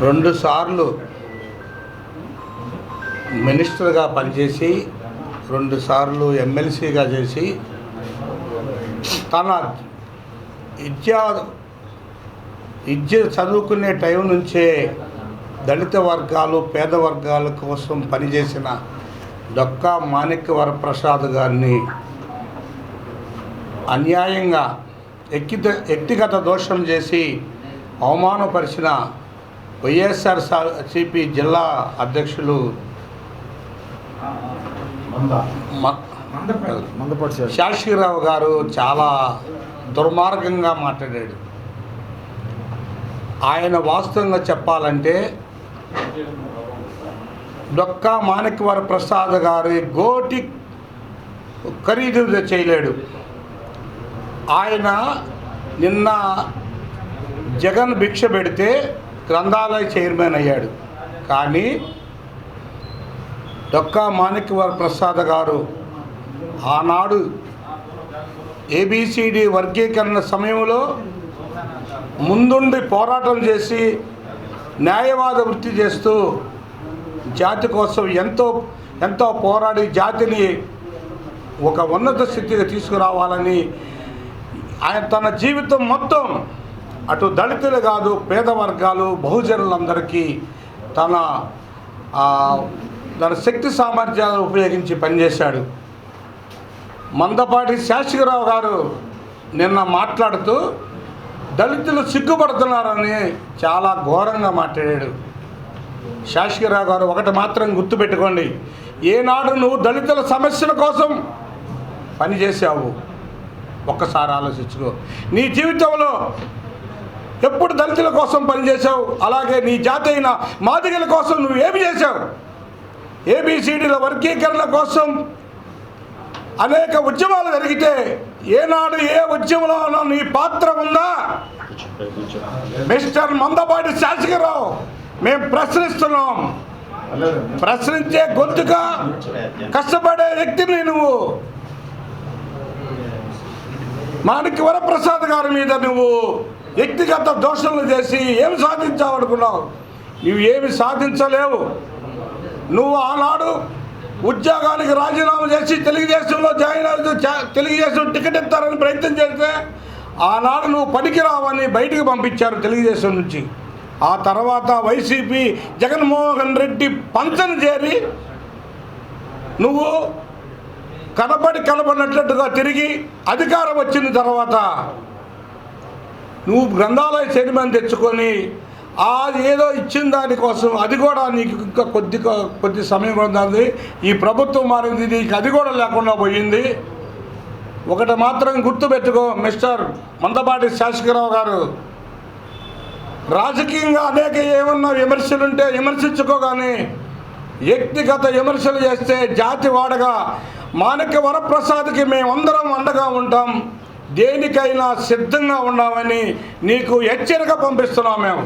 రెండు సార్లు మినిస్టర్గా పనిచేసి రెండు సార్లు ఎమ్మెల్సీగా చేసి తన విద్యా విద్య చదువుకునే టైం నుంచే దళిత వర్గాలు పేద వర్గాల కోసం పనిచేసిన డొక్కా మాణిక్య వరప్రసాద్ గారిని అన్యాయంగా వ్యక్తిగత వ్యక్తిగత దోషం చేసి అవమానపరిచిన వైఎస్ఆర్ సిపి జిల్లా అధ్యక్షులు శాస్త్రిరావు గారు చాలా దుర్మార్గంగా మాట్లాడాడు. ఆయన వాస్తవంగా చెప్పాలంటే డొక్కా మాణిక్యవర ప్రసాద్ గారి గోటి ఖరీదు చేయలేడు. ఆయన నిన్న జగన్ భిక్ష పెడితే గ్రంథాలయ చైర్మన్ అయ్యాడు. కానీ డొక్కా మాణిక్యవర ప్రసాద్ గారు ఆనాడు ఏబిసిడి వర్గీకరణ సమయంలో ముందుండి పోరాటం చేసి న్యాయవాద వృత్తి చేస్తూ జాతి కోసం ఎంతో ఎంతో పోరాడి జాతిని ఒక ఉన్నత స్థితికి తీసుకురావాలని ఆయన తన జీవితం మొత్తం అటు దళితులు కాదు పేద వర్గాలు బహుజనులందరికీ తన తన శక్తి సామర్థ్యాలను ఉపయోగించి పనిచేశాడు. మందపాటి శాస్త్రిరావు గారు నిన్న మాట్లాడుతూ దళితులు సిగ్గుపడుతున్నారని చాలా ఘోరంగా మాట్లాడాడు. శాస్త్రిరావు గారు ఒకటి మాత్రం గుర్తుపెట్టుకోండి ఏనాడు నువ్వు దళితుల సమస్యల కోసం పనిచేసావు ఒక్కసారి ఆలోచించుకో. నీ జీవితంలో ఎప్పుడు దళితుల కోసం పనిచేసావు అలాగే నీ జాతి అయిన మాదిగల కోసం నువ్వు ఏమి చేశావు? ఏబిసిడీల వర్గీకరణ కోసం అనేక ఉద్యమాలు జరిగితే ఏనాడు ఏ ఉద్యమంలో నీ పాత్ర ఉందా? మిస్టర్ మందపాటి శాసకరావు మేము ప్రశ్నిస్తున్నాం. ప్రశ్నించే గొంతుగా కష్టపడే వ్యక్తిని నువ్వు. మాణిక్య వరప్రసాద్ గారి మీద నువ్వు వ్యక్తిగత దోషణలు చేసి ఏమి సాధించావనుకున్నావు? నువ్వు ఏమి సాధించలేవు. నువ్వు ఆనాడు ఉద్యోగానికి రాజీనామా చేసి తెలుగుదేశంలో జాయిన్ అవుతూ తెలుగుదేశం టికెట్ ఇస్తారని ప్రయత్నం చేస్తే ఆనాడు నువ్వు పనికి రావని బయటికి పంపించారు తెలుగుదేశం నుంచి. ఆ తర్వాత వైసీపీ జగన్మోహన్ రెడ్డి పంచను చేరి నువ్వు కనబడి కనబడినట్లుగా తిరిగి అధికారం వచ్చిన తర్వాత నువ్వు గ్రంథాలయ చైర్మన్ తెచ్చుకొని అది ఏదో ఇచ్చిన దానికోసం అది కూడా నీకు ఇంకా కొద్ది కొద్ది సమయం ఉంది ఈ ప్రభుత్వం మారింది నీకు అది కూడా లేకుండా పోయింది. ఒకటి మాత్రం గుర్తుపెట్టుకో మిస్టర్ మందపాటి శాసకరావు గారు. రాజకీయంగా అనేక ఏమన్నా విమర్శలుంటే విమర్శించుకో కానీ వ్యక్తిగత విమర్శలు చేస్తే జాతి వాడగా మాణిక్య వరప్రసాద్కి మేమందరం అండగా ఉంటాం. దేనికైనా సిద్ధంగా ఉన్నామని నీకు హెచ్చరిక పంపిస్తున్నాం మేము.